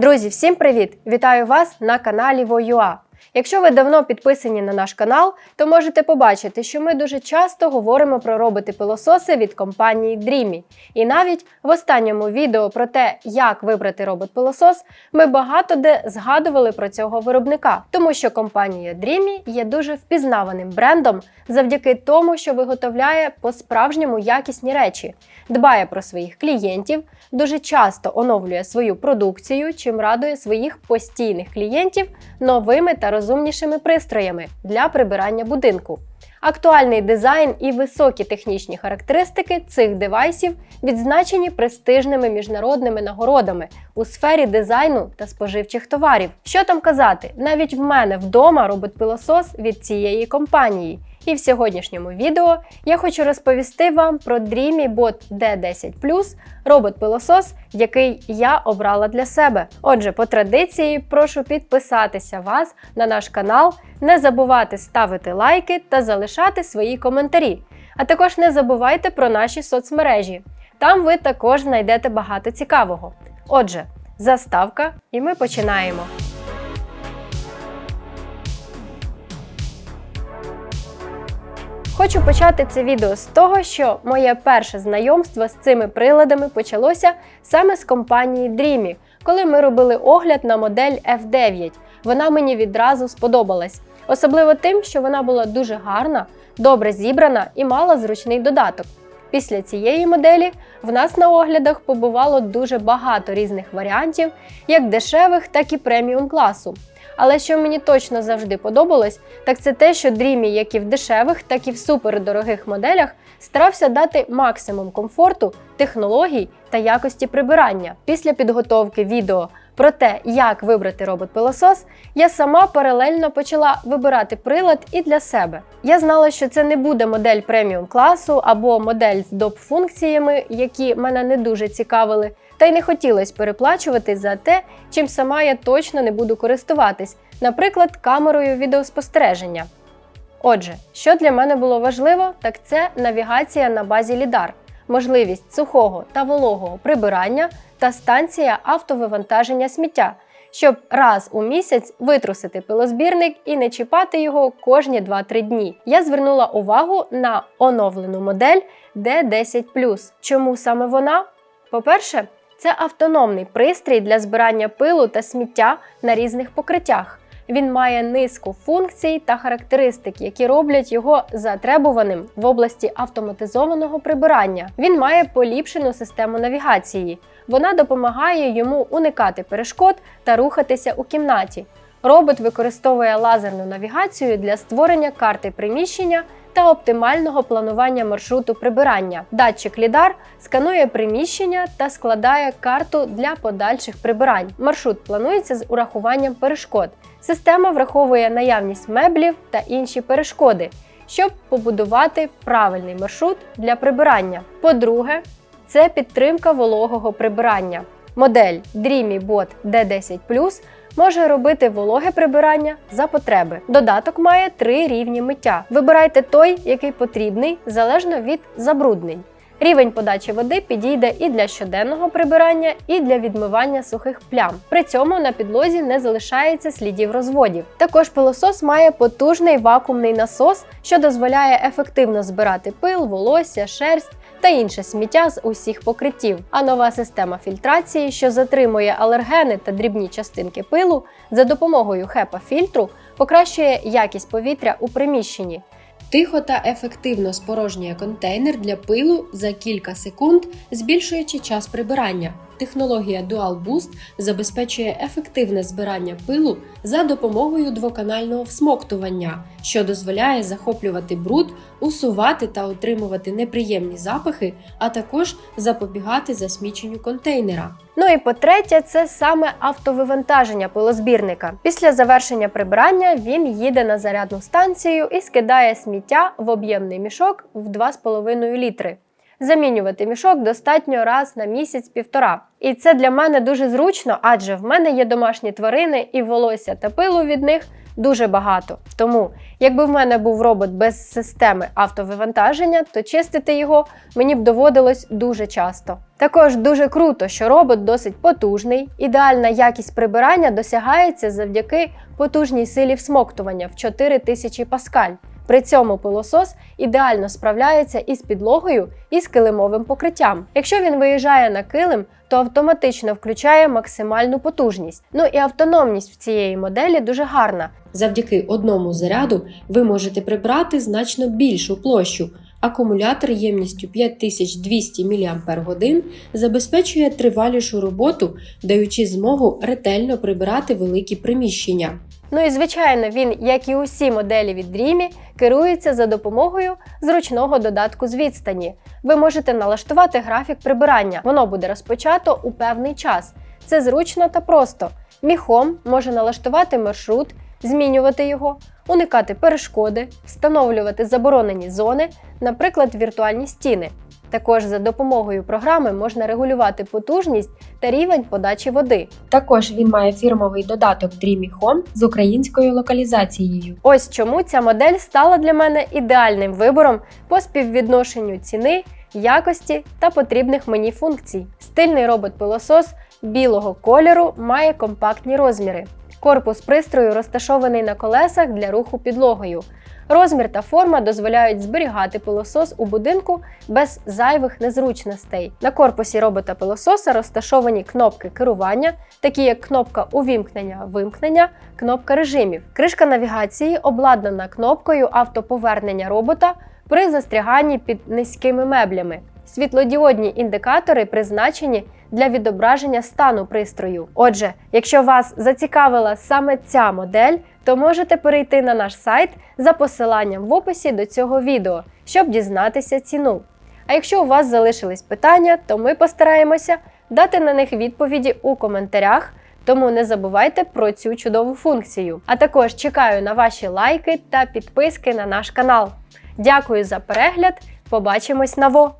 Друзі, всім привіт! Вітаю вас на каналі Воюа. Якщо ви давно підписані на наш канал, то можете побачити, що ми дуже часто говоримо про роботи-пилососи від компанії Dreamy. І навіть в останньому відео про те, як вибрати робот-пилосос, ми багато де згадували про цього виробника, тому що компанія Dreamy є дуже впізнаваним брендом завдяки тому, що виготовляє по-справжньому якісні речі, дбає про своїх клієнтів, дуже часто оновлює свою продукцію, чим радує своїх постійних клієнтів новими та розумнішими пристроями для прибирання будинку. Актуальний дизайн і високі технічні характеристики цих девайсів відзначені престижними міжнародними нагородами у сфері дизайну та споживчих товарів. Що там казати, навіть в мене вдома робот-пилосос від цієї компанії. І в сьогоднішньому відео я хочу розповісти вам про Dreamy Bot D10 робот-пилосос, який я обрала для себе. Отже, по традиції прошу підписатися вас на наш канал, не забувати ставити лайки та залишати свої коментарі. А також не забувайте про наші соцмережі. Там ви також знайдете багато цікавого. Отже, заставка, і ми починаємо. Хочу почати це відео з того, що моє перше знайомство з цими приладами почалося саме з компанії Dreamy, коли ми робили огляд на модель F9. Вона мені відразу сподобалась, особливо тим, що вона була дуже гарна, добре зібрана і мала зручний додаток. Після цієї моделі в нас на оглядах побувало дуже багато різних варіантів, як дешевих, так і преміум класу. Але що мені точно завжди подобалось, так це те, що Dreamy як і в дешевих, так і в супердорогих моделях старався дати максимум комфорту, технологій та якості прибирання. Після підготовки відео про те, як вибрати робот-пилосос, я сама паралельно почала вибирати прилад і для себе. Я знала, що це не буде модель преміум класу або модель з доп функціями, які мене не дуже цікавили. Та й не хотілося переплачувати за те, чим сама я точно не буду користуватись, наприклад, камерою відеоспостереження. Отже, що для мене було важливо, так це навігація на базі лідар, можливість сухого та вологого прибирання та станція автовивантаження сміття, щоб раз у місяць витрусити пилозбірник і не чіпати його кожні 2-3 дні. Я звернула увагу на оновлену модель D10. Чому саме вона? По-перше, це автономний пристрій для збирання пилу та сміття на різних покриттях. Він має низку функцій та характеристик, які роблять його затребуваним в області автоматизованого прибирання. Він має поліпшену систему навігації. Вона допомагає йому уникати перешкод та рухатися у кімнаті. Робот використовує лазерну навігацію для створення карти приміщення та оптимального планування маршруту прибирання. Датчик лідар сканує приміщення та складає карту для подальших прибирань. Маршрут планується з урахуванням перешкод. Система враховує наявність меблів та інші перешкоди, щоб побудувати правильний маршрут для прибирання. По-друге, це підтримка вологого прибирання. Модель Dreamy Bot D10 може робити вологе прибирання за потреби. Додаток має три рівні миття. Вибирайте той, який потрібний, залежно від забруднень. Рівень подачі води підійде і для щоденного прибирання, і для відмивання сухих плям. При цьому на підлозі не залишається слідів розводів. Також пилосос має потужний вакуумний насос, що дозволяє ефективно збирати пил, волосся, шерсть та інше сміття з усіх покриттів. А нова система фільтрації, що затримує алергени та дрібні частинки пилу, за допомогою хепа-фільтру покращує якість повітря у приміщенні. Тихо та ефективно спорожнює контейнер для пилу за кілька секунд, збільшуючи час прибирання. Технологія Dual Boost забезпечує ефективне збирання пилу за допомогою двоканального всмоктування, що дозволяє захоплювати бруд, усувати та отримувати неприємні запахи, а також запобігати засміченню контейнера. Ну і по-третє, це саме автовивантаження пилозбірника. Після завершення прибирання він їде на зарядну станцію і скидає сміття в об'ємний мішок в 2,5 літри. Замінювати мішок достатньо раз на місяць-півтора. І це для мене дуже зручно, адже в мене є домашні тварини і волосся та пилу від них дуже багато. Тому, якби в мене був робот без системи автовивантаження, то чистити його мені б доводилось дуже часто. Також дуже круто, що робот досить потужний. Ідеальна якість прибирання досягається завдяки потужній силі всмоктування в 4000 паскаль. При цьому пилосос ідеально справляється із підлогою і з килимовим покриттям. Якщо він виїжджає на килим, то автоматично включає максимальну потужність. Ну і автономність в цієї моделі дуже гарна. Завдяки одному заряду ви можете прибрати значно більшу площу. Акумулятор ємністю 5200 мАч забезпечує тривалішу роботу, даючи змогу ретельно прибирати великі приміщення. Ну і звичайно, він, як і усі моделі від Dreamy, керується за допомогою зручного додатку з відстані. Ви можете налаштувати графік прибирання, воно буде розпочато у певний час. Це зручно та просто. Міхом може налаштувати маршрут, змінювати його, уникати перешкоди, встановлювати заборонені зони, наприклад, віртуальні стіни. Також за допомогою програми можна регулювати потужність та рівень подачі води. Також він має фірмовий додаток Dreamy Home з українською локалізацією. Ось чому ця модель стала для мене ідеальним вибором по співвідношенню ціни, якості та потрібних мені функцій. Стильний робот-пилосос білого кольору має компактні розміри. Корпус пристрою розташований на колесах для руху підлогою. Розмір та форма дозволяють зберігати пилосос у будинку без зайвих незручностей. На корпусі робота пилососа розташовані кнопки керування, такі як кнопка увімкнення-вимкнення, кнопка режимів. Кришка навігації обладнана кнопкою автоповернення робота при застряганні під низькими меблями. Світлодіодні індикатори призначені для відображення стану пристрою. Отже, якщо вас зацікавила саме ця модель, то можете перейти на наш сайт за посиланням в описі до цього відео, щоб дізнатися ціну. А якщо у вас залишились питання, то ми постараємося дати на них відповіді у коментарях. Тому не забувайте про цю чудову функцію. А також чекаю на ваші лайки та підписки на наш канал. Дякую за перегляд! Побачимось на ВО!